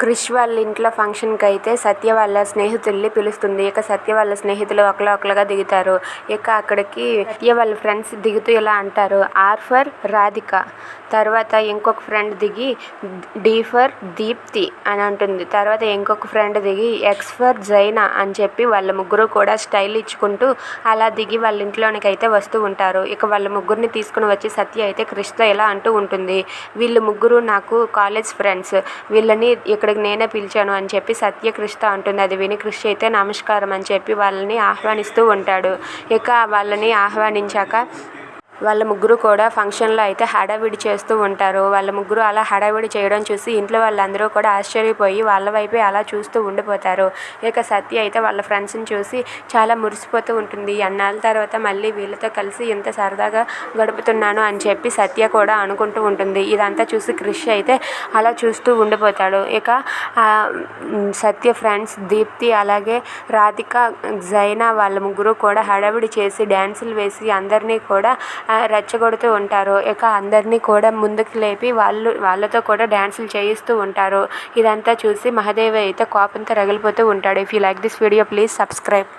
క్రిష్ వాళ్ళ ఇంట్లో ఫంక్షన్కి అయితే సత్య వాళ్ళ స్నేహితుల్ని పిలుస్తుంది. ఇక సత్య వాళ్ళ స్నేహితులు ఒకలా ఒకలాగా దిగుతారు. ఇక అక్కడికి సత్య వాళ్ళ ఫ్రెండ్స్ దిగుతూ ఇలా అంటారు. R for Radhika. తర్వాత ఇంకొక ఫ్రెండ్ దిగి డి ఫర్ దీప్తి అని అంటుంది. తర్వాత ఇంకొక ఫ్రెండ్ దిగి ఎక్స్ ఫర్ జైనా అని చెప్పి వాళ్ళ ముగ్గురు కూడా స్టైల్ ఇచ్చుకుంటూ అలా దిగి వాళ్ళ ఇంట్లోనికి అయితే వస్తూ ఉంటారు. ఇక వాళ్ళ ముగ్గురిని తీసుకుని వచ్చి సత్య అయితే క్రిష్తో ఇలా అంటూ ఉంటుంది. వీళ్ళు ముగ్గురు నాకు కాలేజ్ ఫ్రెండ్స్. వీళ్ళని ఇక్కడికి నేనే పిలిచాను అని చెప్పి సత్య క్రిష్తో అంటుంది. అది విని కృషి అయితే నమస్కారం అని చెప్పి వాళ్ళని ఆహ్వానిస్తూ ఉంటాడు. ఇక వాళ్ళని ఆహ్వానించాక వాళ్ళ ముగ్గురు కూడా ఫంక్షన్లో అయితే హడావిడి చేస్తూ ఉంటారు. వాళ్ళ ముగ్గురు అలా హడావిడి చేయడం చూసి ఇంట్లో వాళ్ళందరూ కూడా ఆశ్చర్యపోయి వాళ్ళ వైపే అలా చూస్తూ ఉండిపోతారు. ఇక సత్య అయితే వాళ్ళ ఫ్రెండ్స్ని చూసి చాలా మురిసిపోతూ ఉంటుంది. అన్నాళ్ళ తర్వాత మళ్ళీ వీళ్ళతో కలిసి ఇంత సరదాగా గడుపుతున్నాను అని చెప్పి సత్య కూడా అనుకుంటూ ఉంటుంది. ఇదంతా చూసి క్రిష్ అయితే అలా చూస్తూ ఉండిపోతాడు. ఇక సత్య ఫ్రెండ్స్ దీప్తి అలాగే రాధిక జైనా వాళ్ళ ముగ్గురు కూడా హడావిడి చేసి డ్యాన్సులు వేసి అందరినీ కూడా రెచ్చగొడుతూ ఉంటారు. ఇక అందరినీ కూడా ముందుకు లేపి వాళ్ళు వాళ్ళతో కూడా డ్యాన్సులు చేయిస్తూ ఉంటారు. ఇదంతా చూసి మహాదేవి అయితే కోపంతో రగిలిపోతూ ఉంటాడు. If you like this video please subscribe